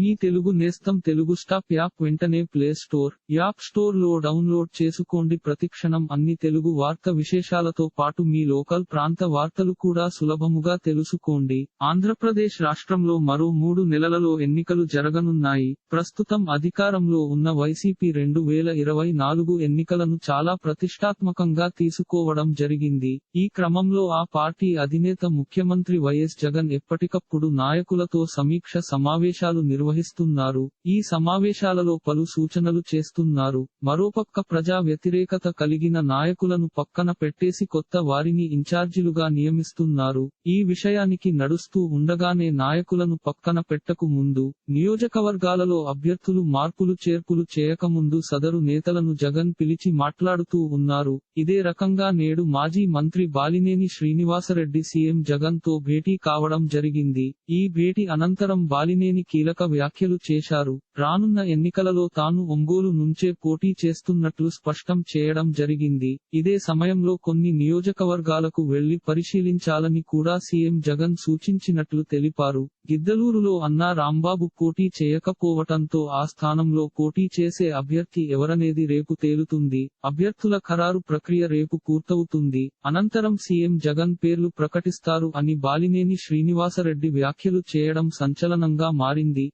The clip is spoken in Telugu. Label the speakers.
Speaker 1: మీ తెలుగు నేస్తం తెలుగు స్టాప్ యాప్ వెంటనే ప్లే స్టోర్ యాప్ స్టోర్లో డౌన్లోడ్ చేసుకోండి. ప్రతిక్షణం అన్ని తెలుగు వార్త విశేషాలతో పాటు మీ లోకల్ ప్రాంత వార్తలు కూడా సులభముగా తెలుసుకోండి. ఆంధ్రప్రదేశ్ రాష్ట్రంలో మరో మూడు నెలలలో ఎన్నికలు జరగనున్నాయి. ప్రస్తుతం అధికారంలో ఉన్న వైసీపీ రెండు వేల ఇరవై నాలుగు ఎన్నికలను చాలా ప్రతిష్టాత్మకంగా తీసుకోవడం జరిగింది. ఈ క్రమంలో ఆ పార్టీ అధినేత ముఖ్యమంత్రి వైఎస్ జగన్ ఎప్పటికప్పుడు నాయకులతో సమీక్ష సమావేశాలు నిర్వహిస్తున్నారు. ఈ సమావేశాలలో పలు సూచనలు చేస్తున్నారు. మరోపక్క ప్రజా వ్యతిరేకత కలిగిన నాయకులను పక్కన పెట్టేసి కొత్త వారిని ఇన్ఛార్జీలుగా నియమిస్తున్నారు. ఈ విషయానికి నడుస్తూ ఉండగానే నాయకులను పక్కన పెట్టకు ముందు నియోజకవర్గాలలో అభ్యర్థులు మార్పులు చేర్పులు చేయకముందు సదరు నేతలను జగన్ పిలిచి మాట్లాడుతూ ఉన్నారు. ఇదే రకంగా నేడు మాజీ మంత్రి బాలినేని శ్రీనివాసరెడ్డి సీఎం జగన్తో భేటీ కావడం జరిగింది. ఈ భేటీ అనంతరం బాలినేని కీలక వ్యాఖ్యలు చేశారు. రానున్న ఎన్నికలలో తాను ఒంగోలు నుంచే పోటీ చేస్తున్నట్లు స్పష్టం చేయడం జరిగింది. ఇదే సమయంలో కొన్ని నియోజకవర్గాలకు వెళ్ళి పరిశీలించాలని కూడా సీఎం జగన్ సూచించినట్లు తెలిపారు. గిద్దలూరులో అన్నా రాంబాబు పోటీ చేయకపోవటంతో ఆ స్థానంలో పోటీ చేసే అభ్యర్థి ఎవరనేది రేపు తేలుతుంది. అభ్యర్థుల ఖరారు ప్రక్రియ రేపు పూర్తవుతుంది. అనంతరం సీఎం జగన్ పేర్లు ప్రకటిస్తారు అని బాలినేని శ్రీనివాసరెడ్డి వ్యాఖ్యలు చేయడం సంచలనంగా మారింది.